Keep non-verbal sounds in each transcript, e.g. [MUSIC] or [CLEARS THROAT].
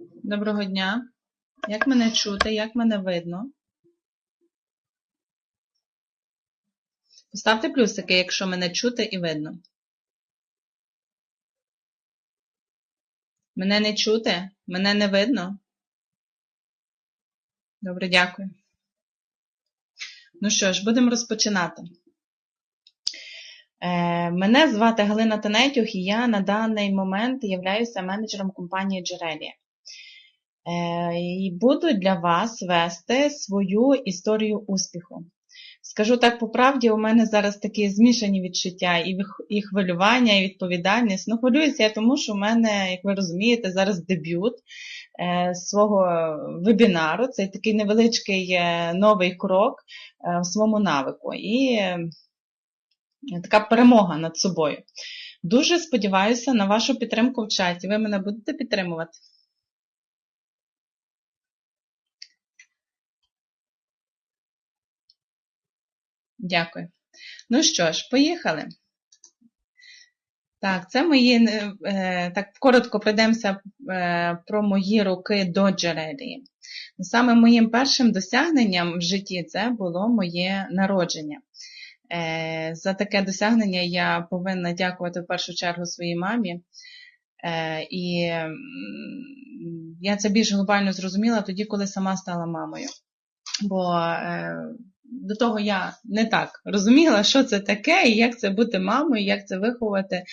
Доброго дня. Як мене чути, як мене видно? Поставте плюсики, якщо мене чути і видно. Мене не чути? Мене не видно? Добре, дякую. Ну що ж, будемо розпочинати. Е, Мене звати Галина Танетюх, і я на даний момент являюся менеджером компанії Джерелія. Е, І буду для вас вести свою історію успіху. Скажу так по правді, у мене зараз такі змішані відчуття, і хвилювання, і відповідальність. Ну, хвилююся я тому, що в мене, як ви розумієте, зараз дебют е, свого вебінару. Це такий невеличкий е, новий крок в своєму навику. І така перемога над собою. Дуже сподіваюся на вашу підтримку в чаті. Ви мене будете підтримувати? Дякую. Ну що ж, поїхали. Так, це мої, е, е, так коротко пройдемося е, про мої роки до джерелії. Саме моїм першим досягненням в житті це було моє народження. За таке досягнення я повинна дякувати в першу чергу своїй мамі. І я це більш глобально зрозуміла тоді, коли сама стала мамою. Бо до того я не так розуміла, що це таке, і як це бути мамою, як це виховувати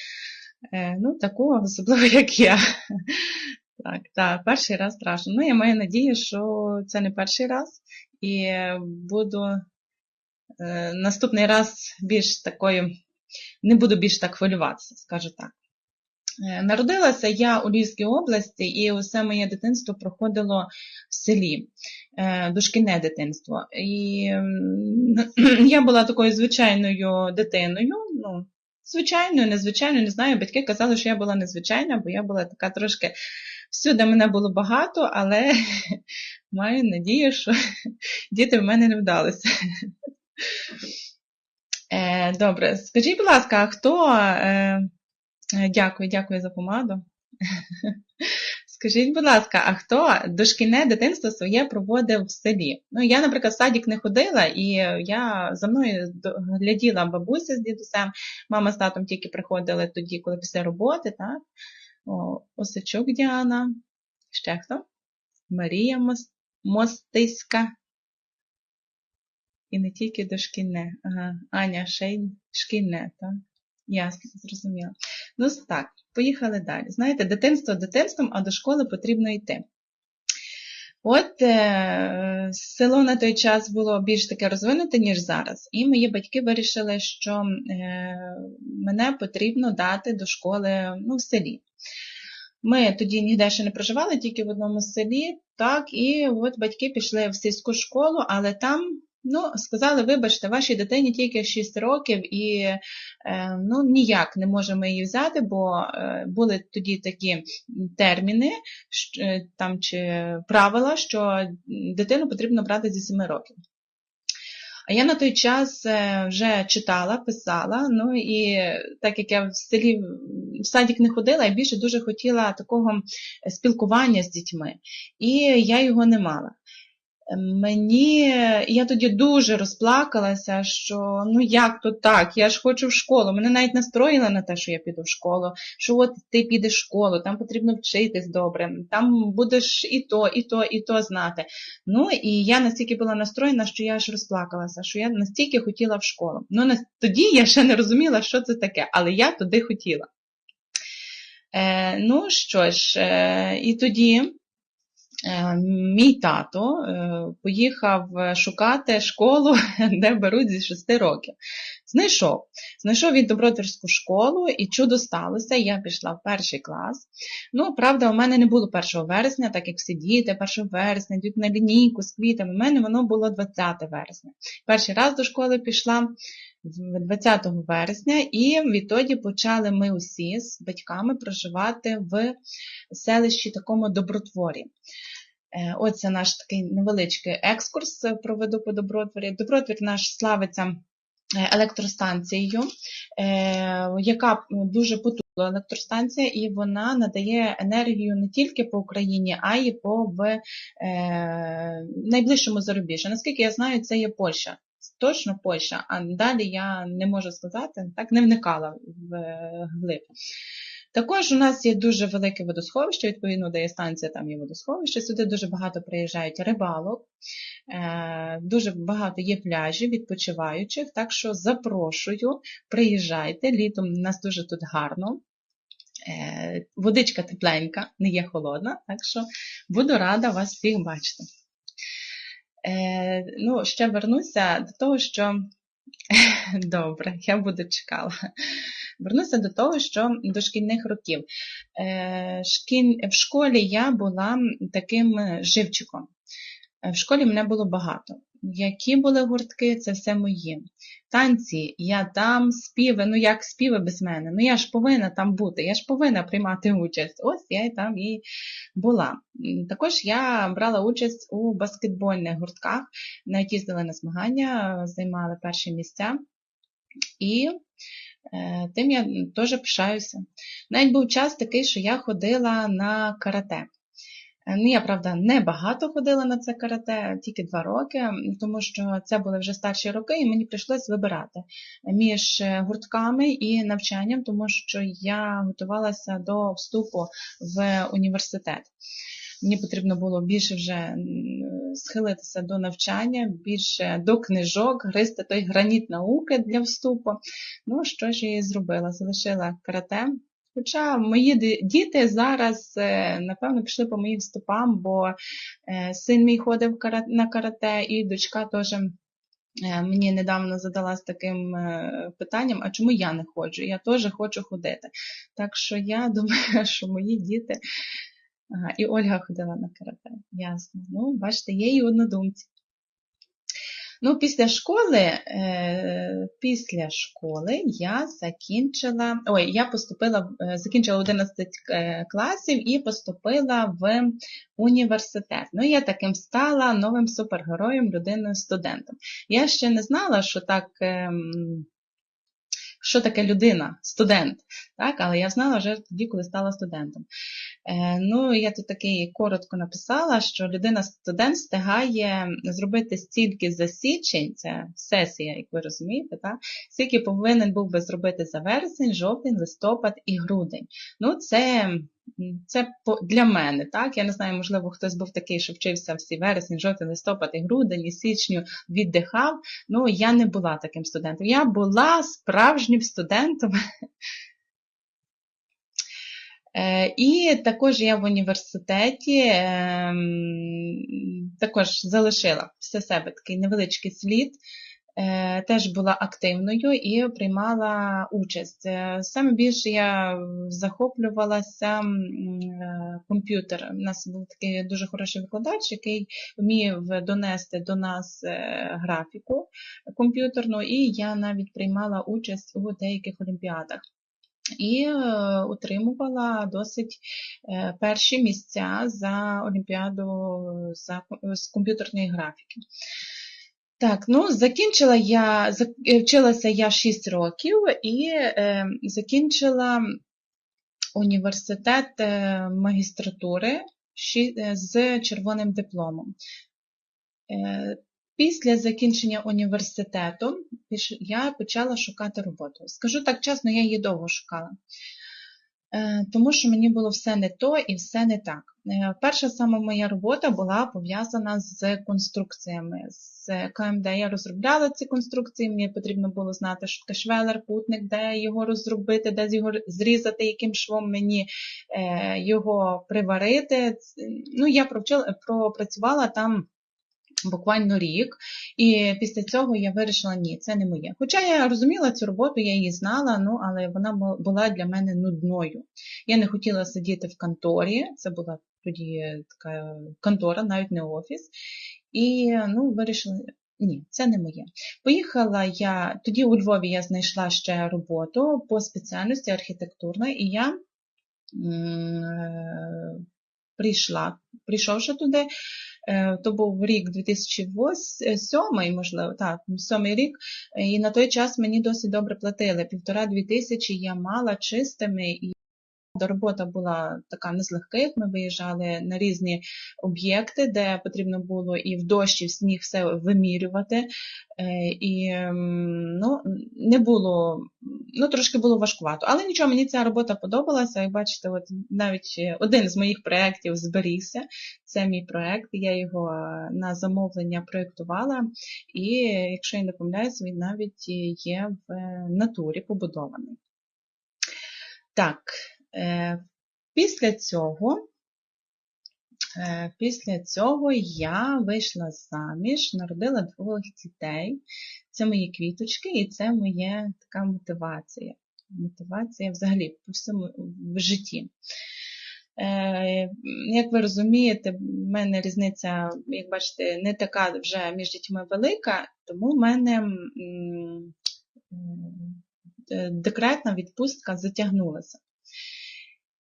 е, ну, таку, особливо, [LAUGHS] як я. Так, так, перший раз страшно. Ну, я маю надію, що це не перший раз, і буду е, наступний раз більш такою, не буду більш так хвилюватися, скажу так. Е, Народилася я у Львівській області, і усе моє дитинство проходило в селі, е, дошкільне дитинство. І [CLEARS THROAT] я була такою звичайною дитиною. Ну, звичайною, незвичайною, не знаю. Батьки казали, що я була незвичайна, бо я була така трошки. Всюди мене було багато, але [LAUGHS] маю надію, що [LAUGHS] діти в мене не вдалися. [LAUGHS] Е, Добре, скажіть, будь ласка, а хто. Е, Дякую, дякую за помаду. [LAUGHS] Скажіть, будь ласка, а хто дошкільне дитинство своє проводив в селі? Ну, я, наприклад, в садик не ходила, і я за мною гляділа бабуся з дідусем, мама з татом тільки приходили тоді, коли після роботи, так? О, Осичук Діана, ще хто? Марія Мос- Мостиська. І не тільки дошкільне. Ага. Аня ще шкільне, так? Ясно, зрозуміло. Ну так, поїхали далі. Знаєте, дитинство дитинством, а до школи потрібно йти. От е, село на той час було більш таке розвинуте, ніж зараз. І мої батьки вирішили, що е, мене потрібно дати до школи ну, в селі. Ми тоді ніде ще не проживали, тільки в одному селі, так, і от батьки пішли в сільську школу, але там ну, сказали, вибачте, вашій дитині тільки 6 років, і е, ну, ніяк не можемо її взяти, бо е, були тоді такі терміни, е, там, чи правила, що дитину потрібно брати зі 7 років. А я на той час вже читала, писала, ну і так як я в селі в садик не ходила, я більше дуже хотіла такого спілкування з дітьми. І я його не мала. Мені, я тоді дуже розплакалася, що ну як то так, я ж хочу в школу. Мене навіть настроїли на те, що я піду в школу, що от ти підеш в школу, там потрібно вчитись добре, там будеш і то, і то, і то знати. Ну і я настільки була настроєна, що я аж розплакалася, що я настільки хотіла в школу. Ну тоді я ще не розуміла, що це таке, але я туди хотіла. Е, ну що ж, е, і тоді. Е, Мій тато е, поїхав шукати школу, [LAUGHS] де беруть зі 6 років. Знайшов. Знайшов він добротворську школу, і чудо сталося. Я пішла в перший клас. Ну, правда, у мене не було 1 вересня, так як всі діти, 1 вересня, йдуть на лінійку з квітами. У мене воно було 20 вересня. Перший раз до школи пішла 20 вересня, і відтоді почали ми усі з батьками проживати в селищі такому добротворі. Е, Оце наш такий невеличкий екскурс проведу по добротворі. Добротвір наш славиться електростанцією, е, яка дуже потужна. електростанція, і вона надає енергію не тільки по Україні, а й по в е, найближчому зарубіжжі. Наскільки я знаю, це є Польща. Точно Польща, а далі я не можу сказати, так не вникала в е, глиб. Також у нас є дуже велике водосховище, відповідно, де є станція, там є водосховище. Сюди дуже багато приїжджають рибалок, е, дуже багато є пляжів, відпочиваючих. Так що запрошую, приїжджайте, літом у нас дуже тут гарно. Е, водичка тепленька, не є холодна, так що буду рада вас всіх бачити. Е, ну, ще вернуся до того, що [LAUGHS] добре, я буду чекала. Вернуся до того, що до шкільних років. Е, в школі я була таким живчиком. В школі мене було багато. Які були гуртки, це все мої. Танці, я там, співи, ну як співи без мене? Ну я ж повинна там бути, я ж повинна приймати участь. Ось я і там і була. Також я брала участь у баскетбольних гуртках, навіть їздила на змагання, займала перші місця. І е, тим я теж пишаюся. Навіть був час такий, що я ходила на карате. Е, ну, я, правда, не багато ходила на це карате, тільки два роки, тому що це були вже старші роки, і мені прийшлось вибирати між е, гуртками і навчанням, тому що я готувалася до вступу в університет. Мені потрібно було більше вже схилитися до навчання, більше до книжок, гризти той граніт науки для вступу. Ну, що ж я і зробила? Залишила карате. Хоча мої діти зараз, е, напевно, пішли по моїм стопам, бо е, син мій ходив на карате, і дочка теж е, мені недавно задала з таким питанням, а чому я не ходжу? Я теж хочу ходити. Так що я думаю, [LAUGHS] що мої діти. Ага, І Ольга ходила на карате. Ясно. Ну, бачите, є і однодумці. Ну, після школи, е, після школи я закінчила, ой, я поступила, е, закінчила 11 е, класів і поступила в університет. Ну, я таким стала новим супергероєм, людиною, студентом. Я ще не знала, що так. Ем, що таке людина, студент, так? але я знала вже тоді, коли стала студентом. Е, ну, Я тут такий коротко написала, що людина-студент встигає зробити стільки засічень, це сесія, як ви розумієте, так? скільки повинен був би зробити за вересень, жовтень, листопад і грудень. Ну, Це це для мене, так? Я не знаю, можливо, хтось був такий, що вчився всі вересень, жовтень, листопад і грудень, і січню віддихав. Ну, я не була таким студентом. Я була справжнім студентом. І також я в університеті також залишила все себе такий невеличкий слід. Теж була активною і приймала участь. Е, саме більше я захоплювалася е, комп'ютер. У нас був такий дуже хороший викладач, який вмів донести до нас графіку комп'ютерну, і я навіть приймала участь у деяких олімпіадах. І отримувала досить перші місця за олімпіаду з комп'ютерної графіки. Так, ну закінчила я, е, вчилася я 6 років і е, закінчила університет е, магістратури е, з червоним дипломом. Після закінчення університету я почала шукати роботу. Скажу так чесно, я її довго шукала. Е, тому що мені було все не то і все не так. Е, перша саме моя робота була пов'язана з конструкціями. З КМД я розробляла ці конструкції, мені потрібно було знати, що таке швелер, кутник, де його розробити, де його зрізати, яким швом мені е, його приварити. Ну, Я пропрацювала там буквально рік. І після цього я вирішила, ні, це не моє. Хоча я розуміла цю роботу, я її знала, ну, але вона була для мене нудною. Я не хотіла сидіти в конторі, це була тоді така контора, навіть не офіс. І ну, вирішила. Ні, це не моє. Поїхала я, тоді у Львові я знайшла ще роботу по спеціальності архітектурна, і я м прийшла, прийшовши туди, Е, То був рік 2007, можливо, так, сьомий рік. І на той час мені досить добре платили. Півтора-дві тисячі я мала чистими робота була така не з легких. Ми виїжджали на різні об'єкти, де потрібно було і в дощ, і в сніг все вимірювати. Е, І ну, не було, ну трошки було важкувато. Але нічого, мені ця робота подобалася. Як бачите, от навіть один з моїх проєктів зберігся. Це мій проєкт, я його на замовлення проєктувала, і якщо я не помиляюсь, він навіть є в натурі побудований. Так, е, після цього, е, після цього я вийшла заміж, народила двох дітей. Це мої квіточки і це моя така мотивація. Мотивація взагалі по всьому в житті. Е, Як ви розумієте, в мене різниця, як бачите, не така вже між дітьми велика, тому в мене е, декретна відпустка затягнулася.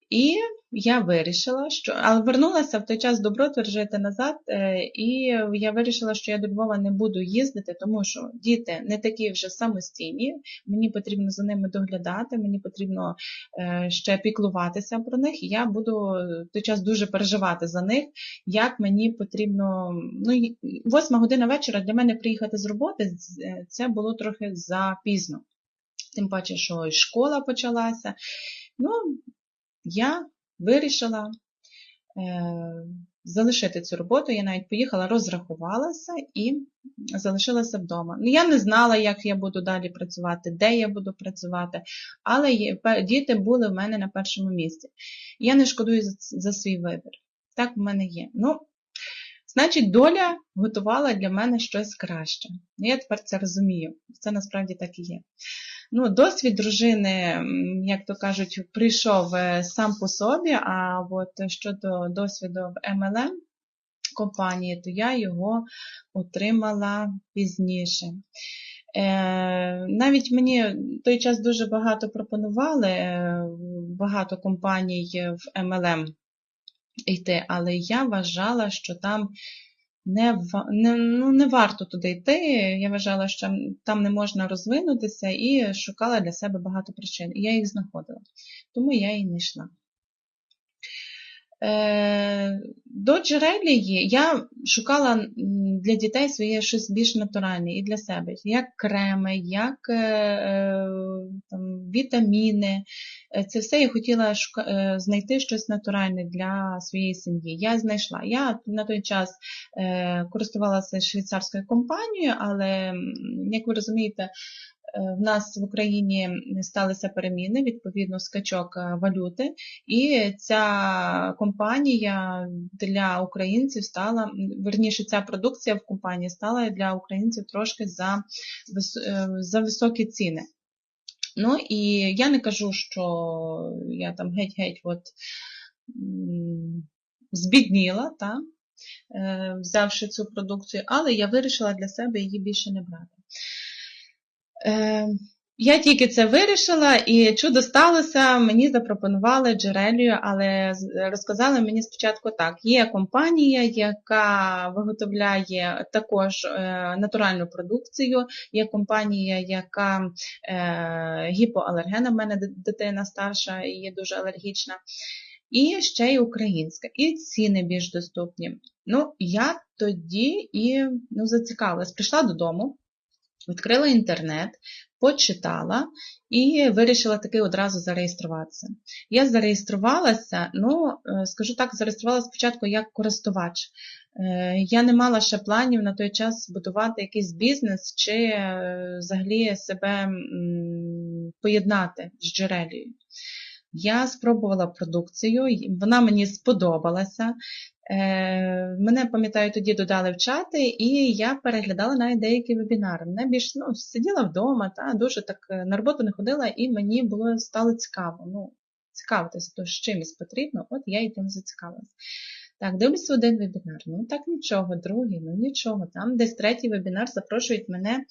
І я вирішила, що але вернулася в той час до Бродвер жити назад, е, і я вирішила, що я до Львова не буду їздити, тому що діти не такі вже самостійні. Мені потрібно за ними доглядати, мені потрібно е, ще піклуватися про них. Я буду в той час дуже переживати за них, як мені потрібно. Ну, восьма година вечора для мене приїхати з роботи е, це було трохи запізно. Тим паче, що і школа почалася. Ну, я вирішила е, залишити цю роботу. Я навіть поїхала, розрахувалася і залишилася вдома. Ну, Я не знала, як я буду далі працювати, де я буду працювати, але діти були в мене на першому місці. Я не шкодую за, свій вибір. Так в мене є. Ну, Значить, доля готувала для мене щось краще. Я тепер це розумію. Це насправді так і є. Ну, Досвід дружини, як то кажуть, прийшов е, сам по собі, а от щодо досвіду в MLM компанії, то я його отримала пізніше. Е, навіть мені в той час дуже багато пропонували, е, багато компаній в MLM йти, але я вважала, що там не не, ну, не варто туди йти. Я вважала, що там не можна розвинутися і шукала для себе багато причин. І я їх знаходила. Тому я і не йшла. Е, до джерелії я шукала для дітей своє щось більш натуральне і для себе, як креми, як е, е, там, вітаміни. Це все я хотіла знайти щось натуральне для своєї сім'ї. Я знайшла. Я на той час користувалася швейцарською компанією, але, як ви розумієте, Е, в нас в Україні сталися переміни, відповідно, скачок е, валюти, і ця компанія для українців стала, верніше, ця продукція в компанії стала для українців трошки за, е, за високі ціни. Ну і я не кажу, що я там геть-геть от збідніла, та, взявши цю продукцію, але я вирішила для себе її більше не брати. Я тільки це вирішила, і чудо сталося, мені запропонували джерелію, але розказали мені спочатку так: є компанія, яка виготовляє також е, натуральну продукцію, є компанія, яка е, гіпоалергена, в мене дитина старша і є дуже алергічна, і ще й українська, і ціни більш доступні. Ну, я тоді і ну, зацікавилась, прийшла додому. Відкрила інтернет, почитала і вирішила таки одразу зареєструватися. Я зареєструвалася, ну, е, скажу так, зареєструвалася спочатку як користувач. Е, я не мала ще планів на той час будувати якийсь бізнес чи е, взагалі себе поєднати з джерелією. Я спробувала продукцію, вона мені сподобалася. Е, мене, пам'ятаю, тоді додали в чати, і я переглядала навіть деякі вебінари. Мене більш ну, сиділа вдома, та, дуже так е, на роботу не ходила, і мені було стало цікаво. Ну, Цікавитися, то з чимось потрібно, от я і тим зацікавилася. Так, дивлюся один вебінар. Ну так нічого, другий, ну нічого. Там десь третій вебінар запрошують мене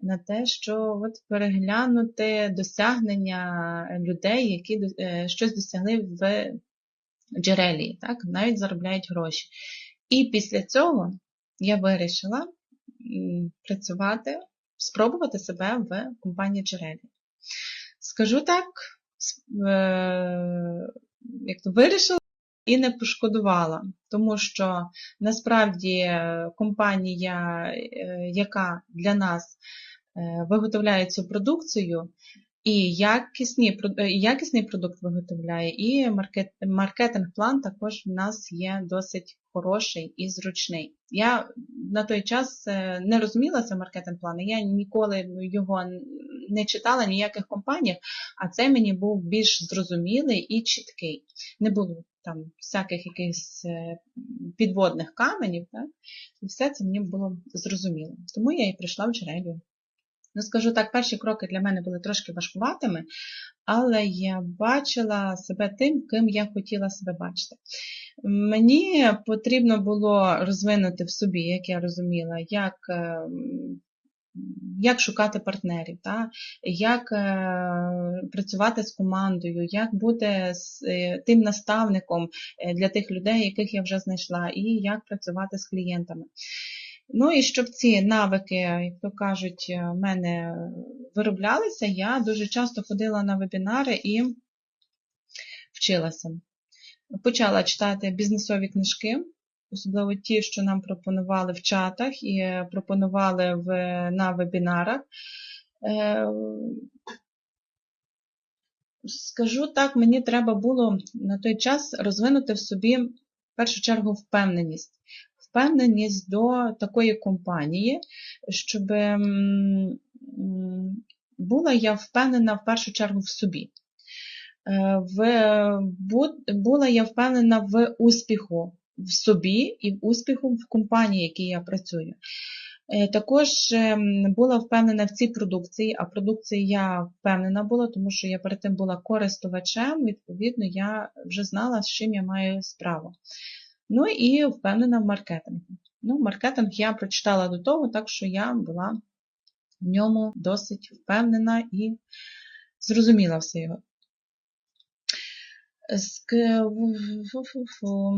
на те, що от переглянути досягнення людей, які е, щось досягли в джерелі, так, навіть заробляють гроші. І після цього я вирішила працювати, спробувати себе в компанії Джерелі. Скажу так, е, як то вирішила і не пошкодувала, тому що насправді компанія, е, яка для нас е, виготовляє цю продукцію, і якісні, якісний продукт виготовляє, і маркет, маркетинг-план також в нас є досить хороший і зручний. Я на той час е, не розуміла це маркетинг-план, я ніколи його не читала ніяких компаніях, а це мені був більш зрозумілий і чіткий. Не було там всяких якихось е, підводних каменів, так? і все це мені було зрозуміло. Тому я і прийшла в джерелію. Ну, скажу так, перші кроки для мене були трошки важкуватими, але я бачила себе тим, ким я хотіла себе бачити. Мені потрібно було розвинути в собі, як я розуміла, як ем, як шукати партнерів, та? як е, працювати з командою, як бути е, тим наставником е, для тих людей, яких я вже знайшла, і як працювати з клієнтами. Ну і щоб ці навики, як то кажуть, в мене вироблялися, я дуже часто ходила на вебінари і вчилася. Почала читати бізнесові книжки, особливо ті, що нам пропонували в чатах і пропонували в, на вебінарах. Е, скажу так, мені треба було на той час розвинути в собі в першу чергу впевненість впевненість до такої компанії, щоб була я впевнена в першу чергу в собі. Е, в, Була я впевнена в успіху в собі і в успіху в компанії, в якій я працюю. Е, також ем, була впевнена в цій продукції, а продукції я впевнена була, тому що я перед тим була користувачем, відповідно, я вже знала, з чим я маю справу. Ну і впевнена в маркетингу. Ну, Маркетинг я прочитала до того, так що я була в ньому досить впевнена і зрозуміла все його.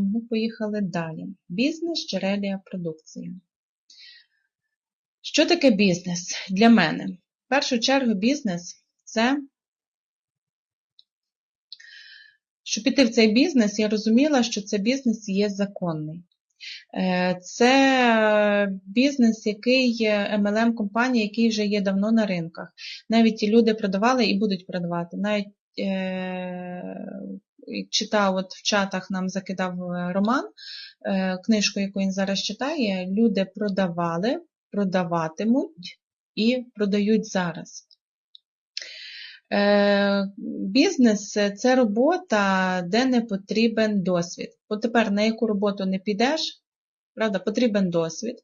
Ми поїхали далі. Бізнес джерелія продукція. Що таке бізнес для мене? В першу чергу, бізнес це Щоб піти в цей бізнес, я розуміла, що це бізнес є законний. Е, це бізнес, який є MLM компанії, який вже є давно на ринках. Навіть люди продавали і будуть продавати. Навіть е, читав, от в чатах нам закидав Роман, е, книжку, яку він зараз читає, люди продавали, продаватимуть і продають зараз. Е, бізнес це робота, де не потрібен досвід. От тепер на яку роботу не підеш, правда, потрібен досвід.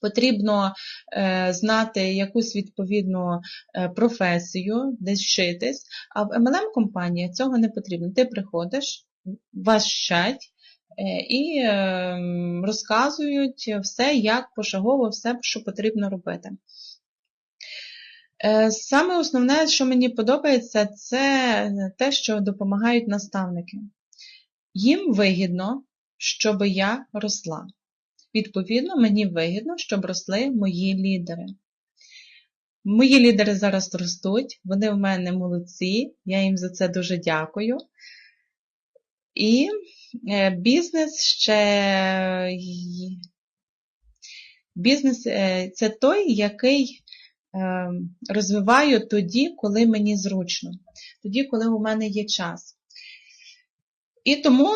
Потрібно е, знати якусь відповідну е, професію, десь вчитись, а в MLM-компанії цього не потрібно. Ти приходиш, вас вчать е, і е, розказують все, як пошагово, все, що потрібно робити. Саме основне, що мені подобається, це те, що допомагають наставники. Їм вигідно, щоб я росла. Відповідно, мені вигідно, щоб росли мої лідери. Мої лідери зараз ростуть, вони в мене молодці, я їм за це дуже дякую. І е, бізнес ще бізнес е, це той, який Ем, розвиваю тоді, коли мені зручно, тоді, коли у мене є час. І тому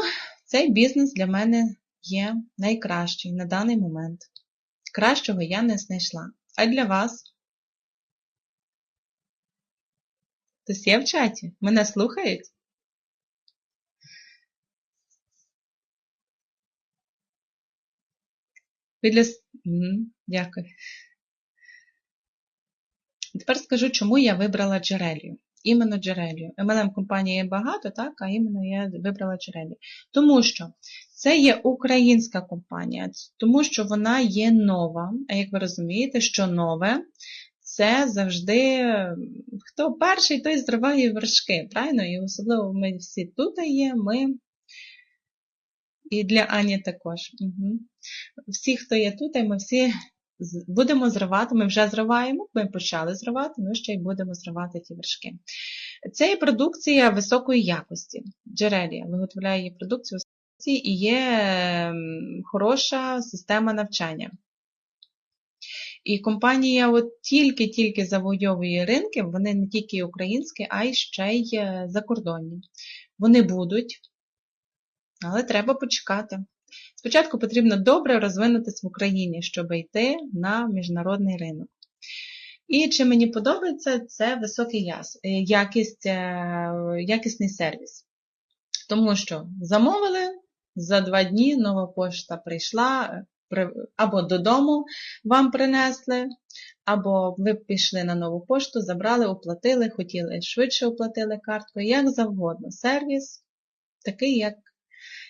цей бізнес для мене є найкращий на даний момент. Кращого я не знайшла. А для вас? Хтось є в чаті? Мене слухають? Дякую. Тепер скажу, чому я вибрала джерелію. Іменно джерелію. MLM компанії є багато, так, а іменно я вибрала джерелію. Тому що це є українська компанія, тому що вона є нова. А як ви розумієте, що нове це завжди хто перший, той зриває вершки. Правильно? І особливо ми всі тут є, ми І для Ані також. Угу. Всі, хто є тут, ми всі будемо зривати, ми вже зриваємо, ми почали зривати, ми ще й будемо зривати ті вершки. Це є продукція високої якості. Джерелія виготовляє її продукцію і є хороша система навчання. І компанія от тільки-тільки завойовує ринки, вони не тільки українські, а й ще й е, закордонні. Вони будуть, але треба почекати. Спочатку потрібно добре розвинутися в Україні, щоб йти на міжнародний ринок. І чи мені подобається, це високий е, якість, е, якісний сервіс. Тому що замовили, за два дні нова пошта прийшла, або додому вам принесли, або ви пішли на нову пошту, забрали, оплатили, хотіли швидше оплатили карткою, як завгодно. Сервіс такий, як,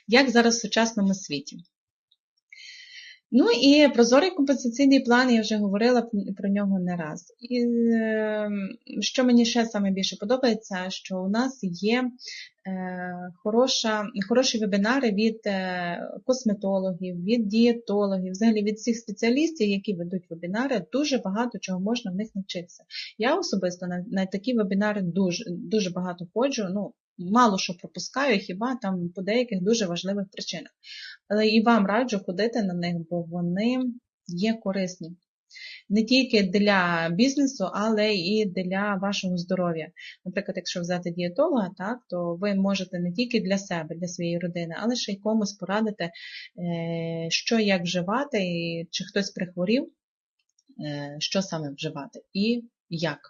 як зараз в сучасному світі. Ну і прозорий компенсаційний план, я вже говорила про нього не раз. І ем, що мені ще саме більше подобається, що у нас є е, хороша, хороші вебінари від е, косметологів, від дієтологів, взагалі від всіх спеціалістів, які ведуть вебінари, дуже багато чого можна в них навчитися. Я особисто на, на такі вебінари дуже дуже багато ходжу. ну, Мало що пропускаю, хіба там по деяких дуже важливих причинах. Але і вам раджу ходити на них, бо вони є корисні. Не тільки для бізнесу, але і для вашого здоров'я. Наприклад, якщо взяти дієтолога, так, то ви можете не тільки для себе, для своєї родини, але ще й комусь порадити, е, що як вживати, чи хтось прихворів, е, що саме вживати і як.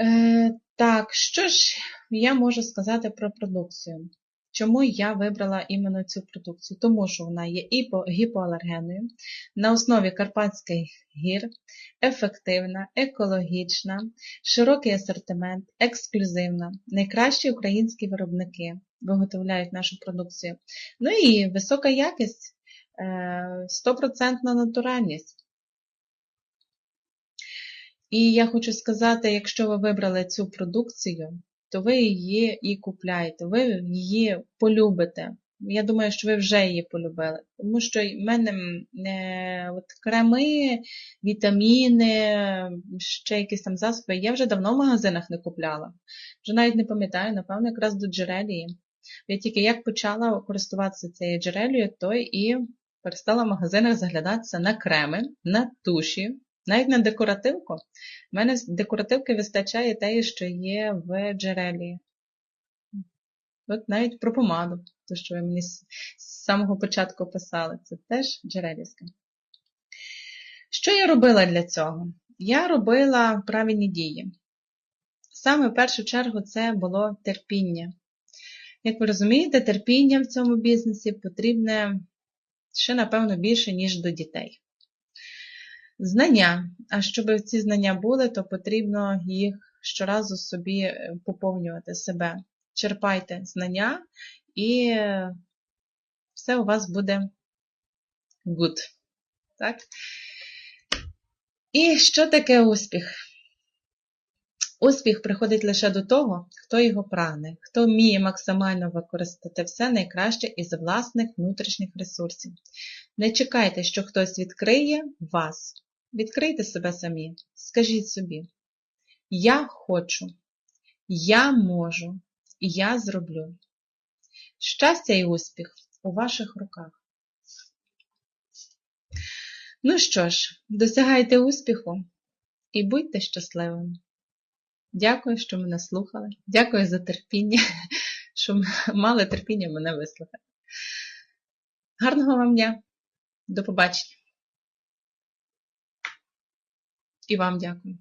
Е, так, що ж я можу сказати про продукцію? Чому я вибрала іменно цю продукцію? Тому що вона є гіпоалергенною, на основі Карпатських гір, ефективна, екологічна, широкий асортимент, ексклюзивна, найкращі українські виробники виготовляють нашу продукцію. Ну і висока якість, 100% е, натуральність. І я хочу сказати, якщо ви вибрали цю продукцію, то ви її і купляєте, ви її полюбите. Я думаю, що ви вже її полюбили. Тому що в мене е, от креми, вітаміни, ще якісь там засоби, я вже давно в магазинах не купляла. Вже навіть не пам'ятаю, напевно, якраз до джерелії. Я тільки як почала користуватися цією джерелією, то і перестала в магазинах заглядатися на креми, на туші, навіть на декоративку. У мене декоративки вистачає те, що є в джерелі. От навіть про помаду, то, що ви мені з самого початку писали, це теж джерелівське. Що я робила для цього? Я робила правильні дії. Саме в першу чергу це було терпіння. Як ви розумієте, терпіння в цьому бізнесі потрібне ще, напевно, більше, ніж до дітей. Знання. А щоб ці знання були, то потрібно їх щоразу собі е, поповнювати себе. Черпайте знання, і все у вас буде good. Так? І що таке успіх? Успіх приходить лише до того, хто його прагне, хто вміє максимально використати все найкраще із власних внутрішніх ресурсів. Не чекайте, що хтось відкриє вас. Відкрийте себе самі, скажіть собі, я хочу, я можу я зроблю. Щастя і успіх у ваших руках. Ну що ж, досягайте успіху і будьте щасливими. Дякую, що мене слухали. Дякую за терпіння, [LAUGHS] що мали терпіння мене вислухати. Гарного вам дня! До побачення! І вам дякую.